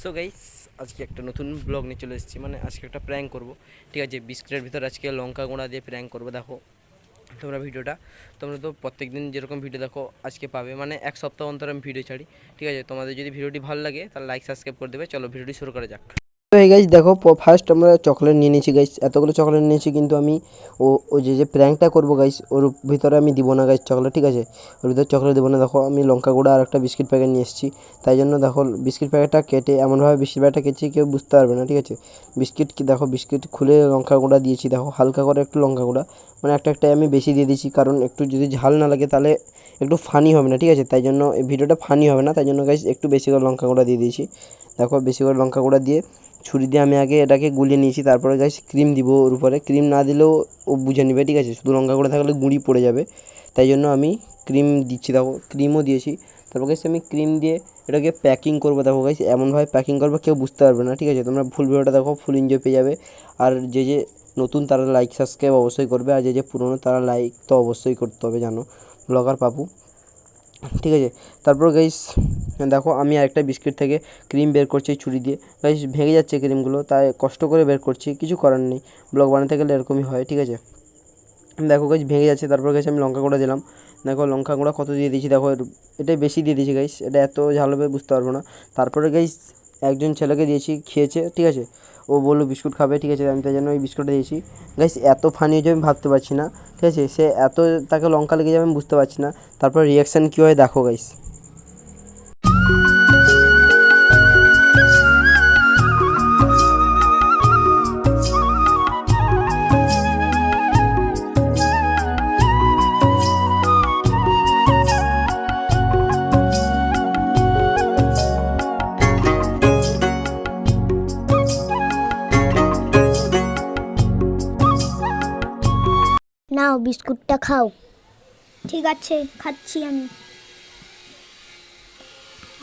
So guys আজকে একটা নতুন ব্লগ নিয়ে চলে এসেছি। মানে আজকে একটা প্র্যাঙ্ক করব। ঠিক আছে, বিস্কুটের ভিতর আজকে লঙ্কা গুঁড়া দিয়ে প্র্যাঙ্ক করব, দেখো। তোমরা ভিডিওটা, তোমরা তো প্রত্যেক দিন যেরকম ভিডিও দেখো, আজকে পাবে। মানে এক সপ্তাহ অন্তর আমি ভিডিও ছাড়ি। ঠিক আছে, তোমাদের যদি ভিডিওটি ভালো লাগে, তাহলে লাইক সাবস্ক্রাইব করে দেবে। চলো ভিডিওটি শুরু করা যাক। তো এই গাইজ দেখো ফার্স্ট আমরা চকলেট নিয়ে নিয়েছি গাইস এতগুলো চকলেট নিয়েছি, কিন্তু আমি ও ও যে যে প্র্যাঙ্কটা করব গাইস ওর ভিতরে আমি দিব না গাইস চকলেট ঠিক আছে? ওর ভিতরে চকলেট দেবো না। দেখো, আমি লঙ্কা গুঁড়া আর একটা বিস্কিট প্যাকেট নিয়ে এসেছি। তাই জন্য দেখো বিস্কিট প্যাকেটটা কেটে এমনভাবে বিস্কিট প্যাকেটটা কেটেছি কেউ বুঝতে পারবে না, ঠিক আছে? বিস্কিট কি, দেখো বিস্কিট খুলে লঙ্কা গুঁড়া দিয়েছি। দেখো, হালকা করে একটু লঙ্কা গুঁড়া। মানে একটা একটা আমি বেশি দিয়ে দিয়েছি, কারণ একটু যদি ঝাল না লাগে তাহলে একটু ফানি হবে না, ঠিক আছে? তাই জন্য ভিডিওটা ফানি হবে না। তাই জন্য গাইস একটু বেশি করে লঙ্কা গুঁড়া দিয়ে দিয়েছি। দেখো বেশি করে লঙ্কা গুঁড়া দিয়ে ছুরি দিয়ে আমি আগে এটাকে গুলিয়ে নিয়েছি, তারপরে গাছ ক্রিম দিব ওর উপরে। ক্রিম না দিলেও ও বুঝে নেবে, ঠিক আছে? শুধু লঙ্কা গুঁড়ো থাকলে গুঁড়ি পড়ে যাবে। তাই জন্য আমি ক্রিম দিচ্ছি। দেখো ক্রিমও দিয়েছি। তারপর গাছ আমি ক্রিম দিয়ে এটাকে প্যাকিং করব। দেখো গাছ এমনভাবে প্যাকিং করব, কেউ বুঝতে পারবে না, ঠিক আছে? তোমরা ফুল ভিডিওটা দেখো ফুল এনজয় পেয়ে যাবে। আর যে যে নতুন তারা লাইক সাবস্ক্রাইব অবশ্যই করবে। আর যে যে পুরনো তারা লাইক তো অবশ্যই করতে হবে, জানো? ব্লগার পাপু। ঠিক আছে? তারপর গাইস দেখো আমি আরেকটা বিস্কিট থেকে ক্রিম বের করছি ছুরি দিয়ে। গাইস ভেঙে যাচ্ছে ক্রিমগুলো তাই কষ্ট করে বের করছি, কিছু করার নেই। ব্লগ বানাতে গেলে এরকমই হয়, ঠিক আছে? দেখো গাছ ভেঙে যাচ্ছে, তারপর গেছে আমি লঙ্কা গুঁড়া দিলাম। দেখো লঙ্কা গুঁড়া কত দিয়ে দিয়েছি, দেখো এটা বেশি দিয়ে দিয়েছি গাইস এটা এত ঝাল হবে, বুঝতে পারব না। তারপরে গাইস একজন ছেলেকে দিয়েছি, খেয়েছে, ঠিক আছে? ও বলল বিস্কুট খাবে, ঠিক আছে, আমি তাই জন্য ওই বিস্কুটটা দিয়েছি। গাইস এত ফানি হয়েছে, আমি ভাবতে পারছি না, ঠিক আছে? সে এত তাকে লঙ্কা লেগে যাবে, আমি বুঝতে পারছি না। তারপর রিয়াকশান কী হয়, দেখো গাইস নাও বিস্কুটটা খাও। ঠিক আছে খাচ্ছি আমি।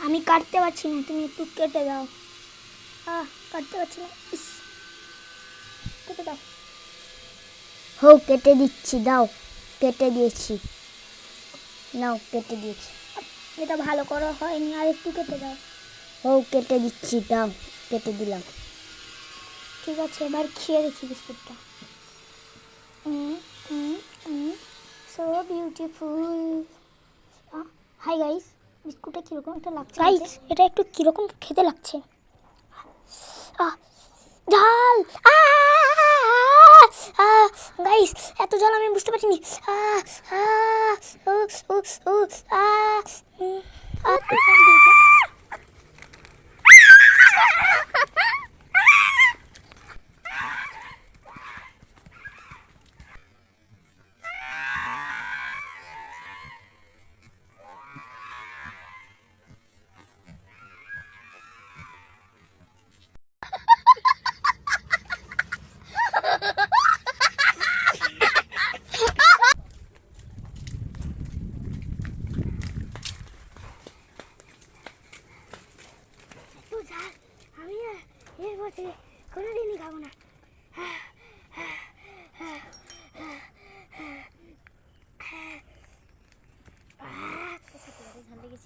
আমি কাটতে পারছি না তুমি একটু কেটে দাও। আহ কাটতে পারছি না ইস। কেটে দাও। হো কেটে দিচ্ছি দাও। কেটে দিয়েছি। নাও কেটে দিয়েছি। এটা ভালো করা হয়নি আর একটু কেটে দাও। হো কেটে দিচ্ছি দাও কেটে দিলাম। ঠিক আছে এবার খেয়ে দেখি বিস্কুটটা। সো বিউটিফুল হাই গাইস বিস্কুটটা কীরকম একটা লাগছে গাইস এটা একটু কীরকম খেতে লাগছে? ঝাল গাইস এত ঝাল আমি বুঝতে পারিনি। আহ, আহ, উ, উ, উ, আহ, উম, আহ, এত ঝাল আমি না এর বছরে কোনোদিনই খাব না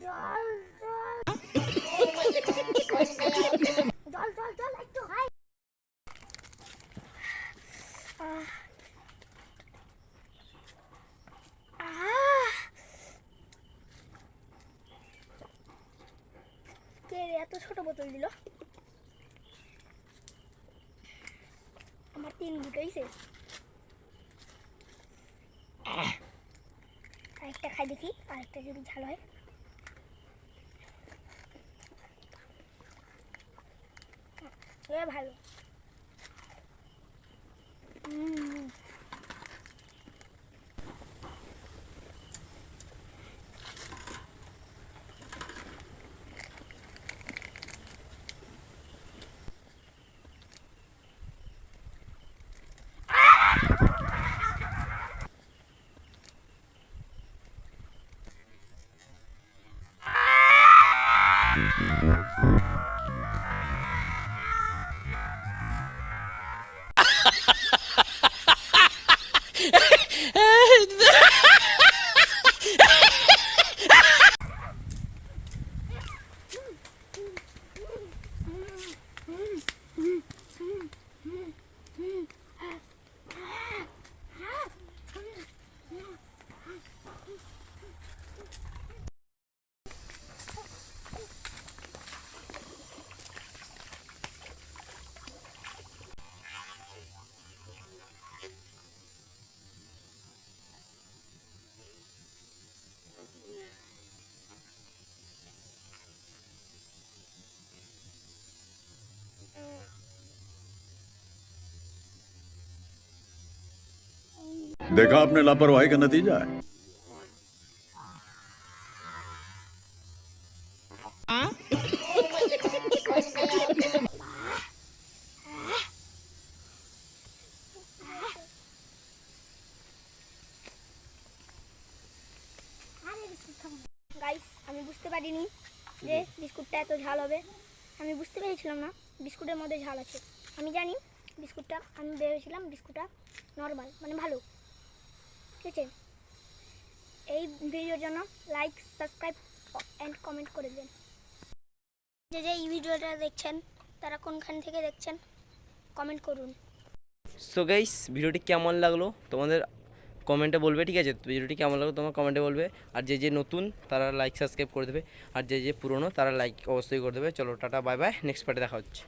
ঝাল লেগেছে জল জল জল জল একটু হাই কে রে এত ছোট বোতল দিল। আমার তিন দুটোই শেষ। আরেকটা খাই দেখি আরেকটা যদি ঝাল হয়। ভালো। Mm-hmm. देखा आपने लापरवाही का नतीजा है গাইস আমি বুঝতে পারিনি যে বিস্কুটটা এত ঝাল হবে আমি বুঝতে পেরেছিলাম না বিস্কুটের মধ্যে ঝাল আছে আমি জানি বিস্কুটটা আমি ভেবেছিলাম বিস্কুটটা নর্মাল মানে ভালো ঠিক আছে। এই ভিডিওর জন্য লাইক সাবস্ক্রাইব অ্যান্ড কমেন্ট করে দেন যে যে এই ভিডিওটা দেখছেন, তারা কোনখান থেকে দেখছেন কমেন্ট করুন। সো গাইস ভিডিওটি কেমন লাগল? তোমাদের কমেন্টে বলবে, ঠিক আছে? ভিডিওটি কেমন লাগল তোমার কমেন্টে বলবে। আর যে যে নতুন, তারা লাইক সাবস্ক্রাইব করে দেবে। আর যে যে পুরনো, তারা লাইক অবশ্যই করে দেবে। চলো, টাটা বাই বাই নেক্সট পার্টে দেখা হচ্ছে।